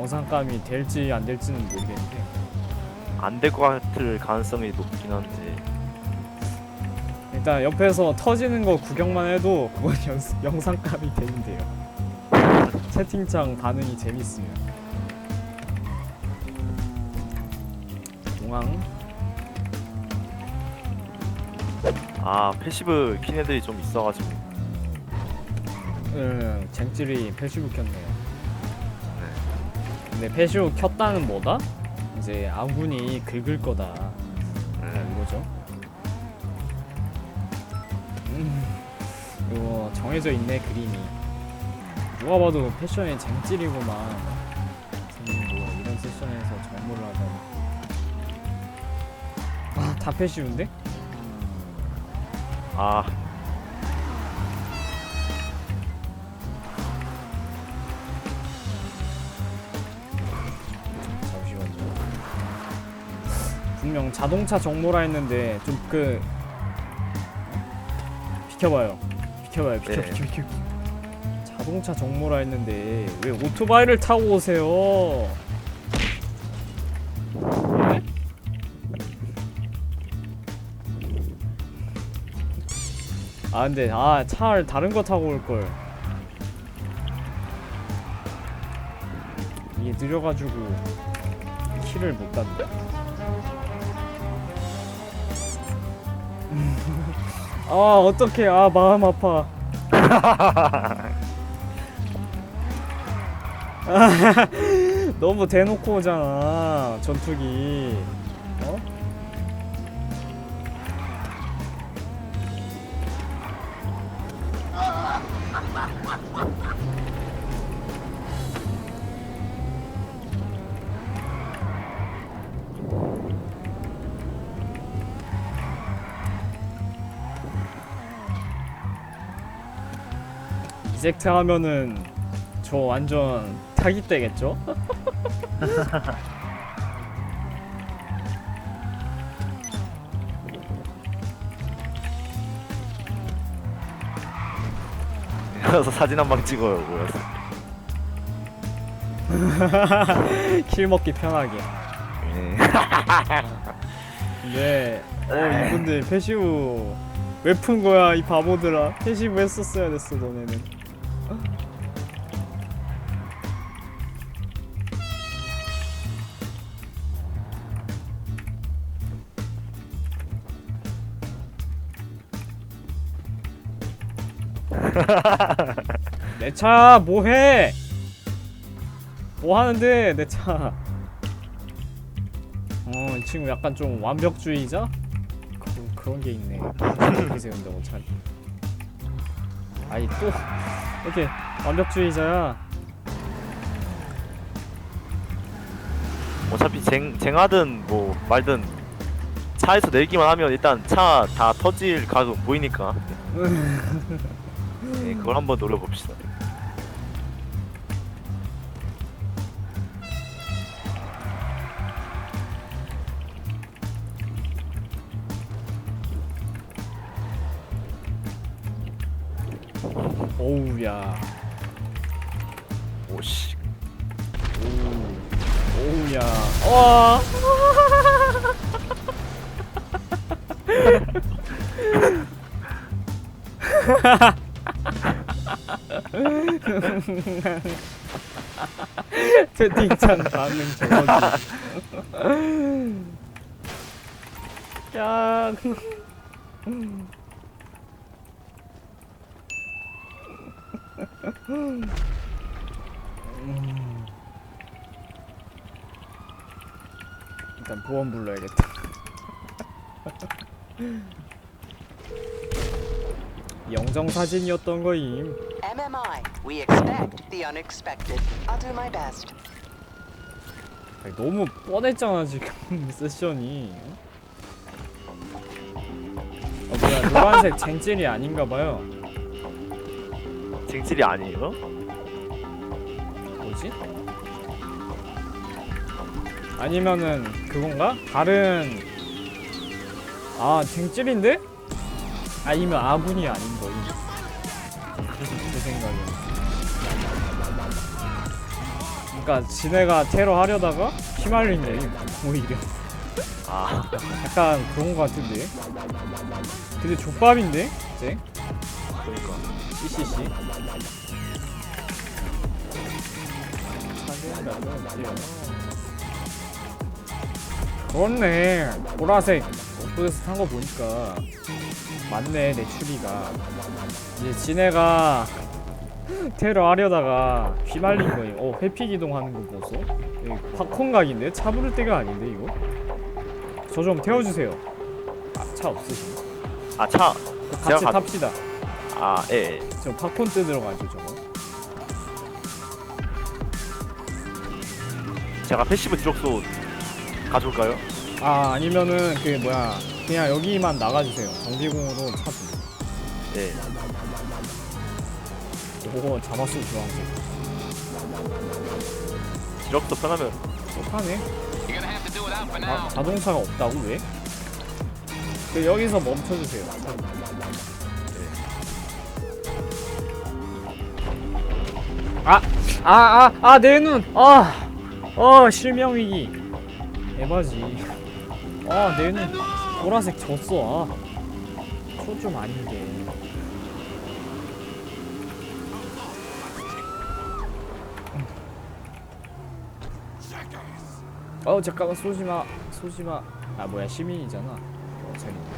영상감이 될지 안 될지는 모르겠는데 안 될 것 같을 가능성이 높긴 한데 일단 옆에서 터지는 거 구경만 해도 그건 영, 영상감이 되는데요. 채팅창 반응이 재밌으면. 공항 아 패시브 킨 애들이 좀 있어가지고 응, 쟁질이 패시브 켰네요. 근데 패시브 켰다는 뭐다? 이제 아군이 긁을 거다. 음, 이거죠. 음, 이거 정해져 있네 그림이. 누가 봐도 쟁질이구만. 선생님 뭐 이런 세션에서 정모를 하다니. 아, 다 패시브인데? 아 분명 자동차 정모라 했는데 좀 그 비켜봐요. 비켜봐요. 비켜, 네. 비켜, 비켜. 자동차 정모라 했는데 왜 오토바이를 타고 오세요? 예? 아 근데 아 차를 다른 거 타고 올 걸. 이게 느려가지고 키를 못 닿는 아 어떡해 아 마음 아파. 너무 대놓고 오잖아 전투기. 이젝트 하면은 저 완전 타기 때겠죠? 그래서 사진 한 방 찍어요 모여서 킬 먹기 편하게. 예. 근데 어 이분들 패시브 왜 푼 거야 이 바보들아 패시브 했었어야 됐어 너네는 내 차 뭐해 뭐 하는데 내 차 어, 이 친구 약간 좀 완벽주의자? 그, 그런 게 있네. 이렇게 세운다고 잘. 아니 또 이렇게 완벽주의자야. 어차피 쟁, 쟁하든 뭐 말든 차에서 내리기만 하면 일단 차 다 터질 각은 보이니까 예, 그걸 한번 노려봅시다 오우야. 오씨 오우. 오우야. 와. 채팅창 반응 저거지. 야. 일단 보험 불러야겠다. 영정 사진이었던 거임. MMI, we expect the unexpected. I'll do my best. 아니, 너무 뻔했잖아 지금 세션이. 어 뭐야 노란색 쟁질이 아닌가 봐요. 쟁질이 아니에요? 뭐지? 아니면은 그건가? 다른 아 쟁질인데? 아니면 아군이 아닌 거임. 제 생각에. 그러니까 그러니까 지네가 테러 하려다가 휘말린 거임 오히려 아 약간 그런 거 같은데 근데 족밥인데 쟤 그러니까 CCC 그렇네. 보라색 옷에서 탄거 보니까 맞네 내 추리가. 이제 지네가 테러 하려다가 휘말린 거예요. 어 회피 기동하는 거 보소. 여기 팝콘 각인데? 차 부를 때가 아닌데 이거? 저 좀 태워주세요. 아 차 없으신가? 아차. 같이 제가 가- 탑시다 아, 예, 예. 저 팝콘 뜯으러 가죠 저거 제가 패시브 드럭소 가져올까요? 아 아니면은 그 뭐야 그냥 여기만 나가주세요 정비공으로 차 주. 예. 오 잡았어 주황색 드럭소 편하면 똑하네 아, 자동차가 없다고 왜? 그 여기서 멈춰주세요 아! 아! 아! 아! 내 눈! 아! 어 실명위기 에바지 아 내 눈 보라색 졌어 아. 초좀 아닌데 어 잠깐만 쏘지마 쏘지마 아 뭐야 시민이잖아 어 재밌네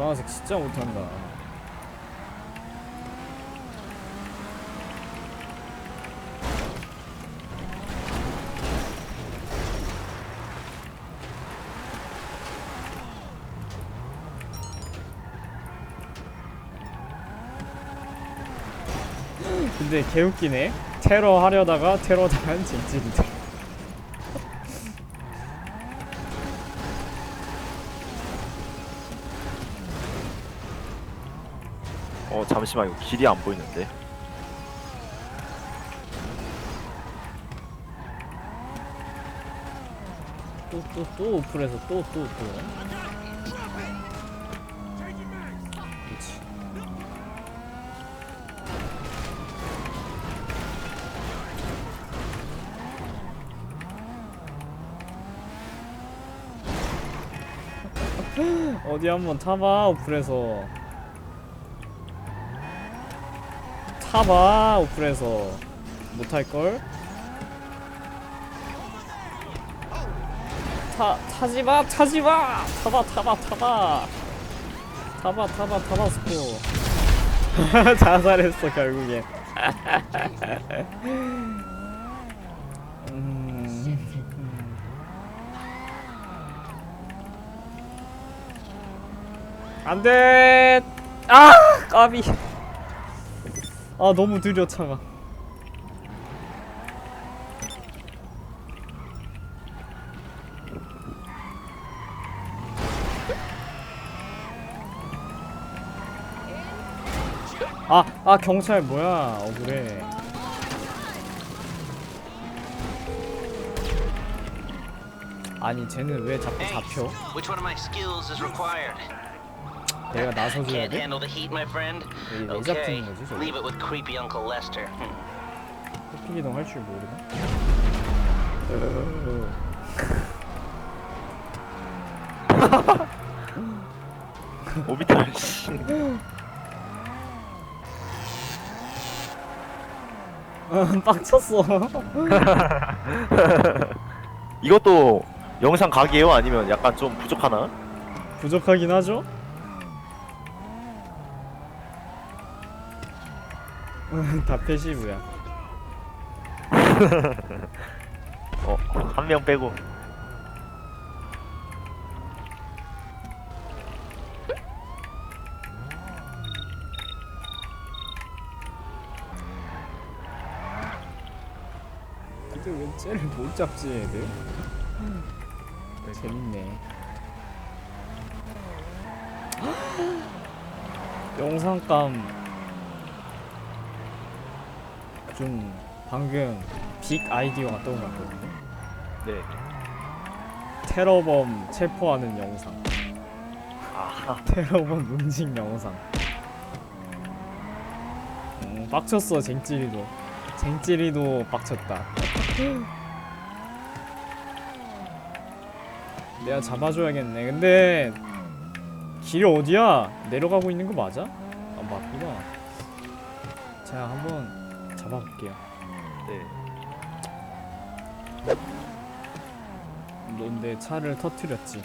보라색 진짜 못한다. 근데 개웃기네. 테러 하려다가 테러 당한 징질이다 어 잠시만 이거 길이 안 보이는데. 또 또 또 오플해서 또 또 또. 그렇지. 어디 한번 타봐 오플에서 타봐 오플에서. 못할걸? 타 타지마 타지마! 타봐 타봐 타봐! 타봐 타봐 타바스코 자살했어 결국엔. 음. 안돼! 아 까비 아 너무 느려 차가 아, 아 경찰 뭐야 억울해 아니 쟤는 왜 자꾸 잡혀? Which one of my skills is required? 내가 나서줘야 Can't 돼? handle the heat, my friend? 왜, 왜 Okay, 잡히는 거지 저거? leave it with creepy Uncle Lester. Hmm. 호피기동 할 줄 모르나? 오비탈 씨. 어, 빡쳤어 이것도 영상 각이에요? 아니면 약간 좀 부족하나? 부족하긴 하죠? 다 패시브야 어, 한 명 빼고. 근데 왜 쟤를 못 잡지 애들? 재밌네 영상감 좀 방금 빅 아이디어가 떠올랐거든요. 네. 테러범 체포하는 영상. 아, 테러범 문직 영상. 음, 빡쳤어 쟁찌리도. 쟁찌리도 빡쳤다. 내가 잡아줘야겠네. 근데 길 어디야? 내려가고 있는 거 맞아? 아 맞구나. 제가 한번 잡아볼게요. 네. 넌내 차를 터트렸지.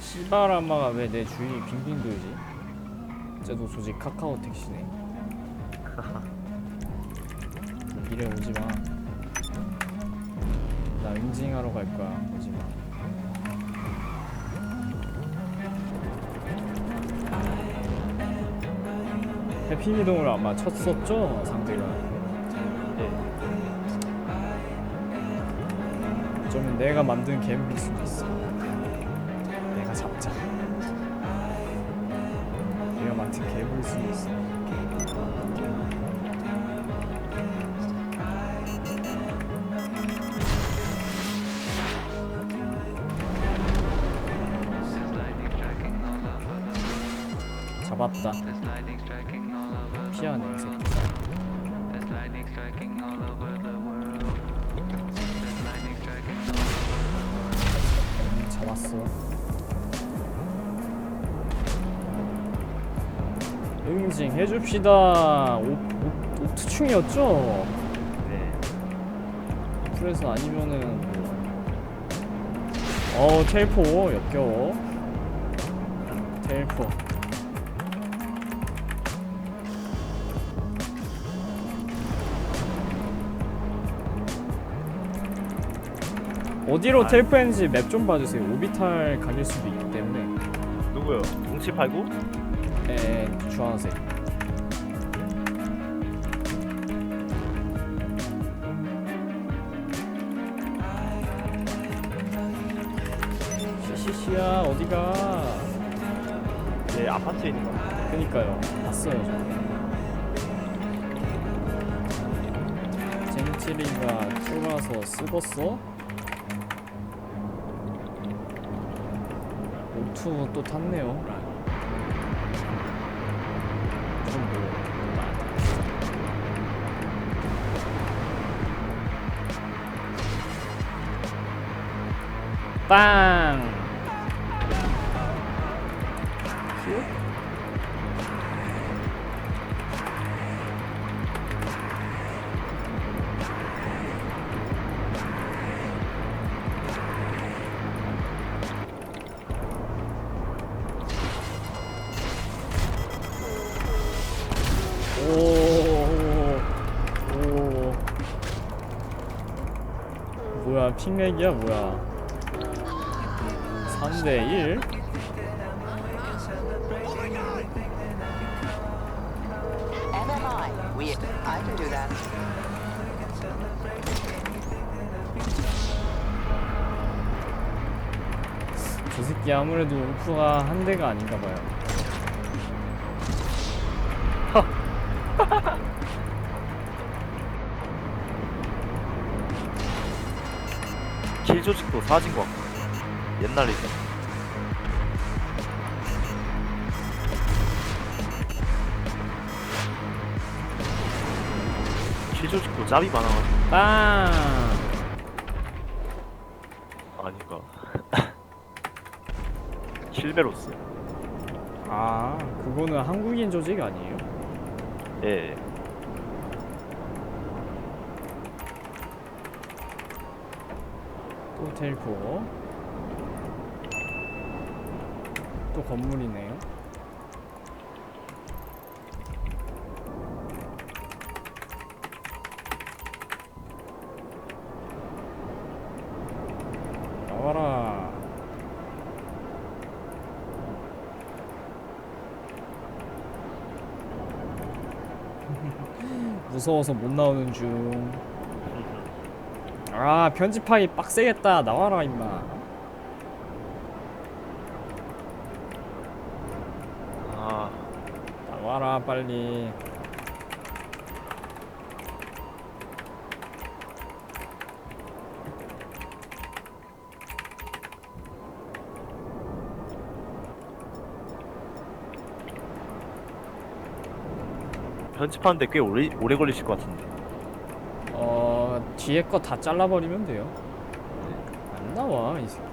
시바라마가 왜 내 주위 빙빙 돌지? 쟤도 조직 카카오 택시네. 이래 오지 마. 나 응징하러 갈 거야. 오지 마. 해피기동을 아마 쳤었죠 상대가. 네. 어쩌면 내가 만든 갬일 수도 있어. 내가 잡자. 내가 맡은 갬일 수도 있어. 잡았다. 피하네 이 새끼. 음, 잡았어. 응징 해줍시다. 오, 오, 오투충이었죠? 네. 그래서 아니면은 뭐. 어 텔포 역겨워. 텔포. 어디로 아. 텔포했는지 맵 좀 봐주세요. 오비탈 가길 수도 있기 때문에. 누구요? 0789? 에 주황색. 시시시야 어디가? 네, 아파트에 있는 거. 같아요. 그니까요. 봤어요 저. 젠치리가 쫄아서 쓰겄어? 오투 또 탔네요. 빵! 오, 오. 뭐야, 핑렉이야, 뭐야. 3대1? MMI. We. I can do that. 저 새끼 아무래도 우프가 한 대가 아닌가 봐요. 킬 조직도 사라진 것 같고. 옛날에 있던. 킬 조직도 짭이 많아가지고. 빵! 아닌가. 킬베로스. 아, 그거는 한국인 조직 아니에요? 예. 또 텔포. 또 건물이네 무서워서 못 나오는 중. 아 편집하기 빡세겠다. 나와라 임마. 아. 나와라 빨리 편집하는데 꽤 오래 오래 걸리실 것 같은데. 어 뒤에 거 다 잘라버리면 돼요 안 나와 이 새끼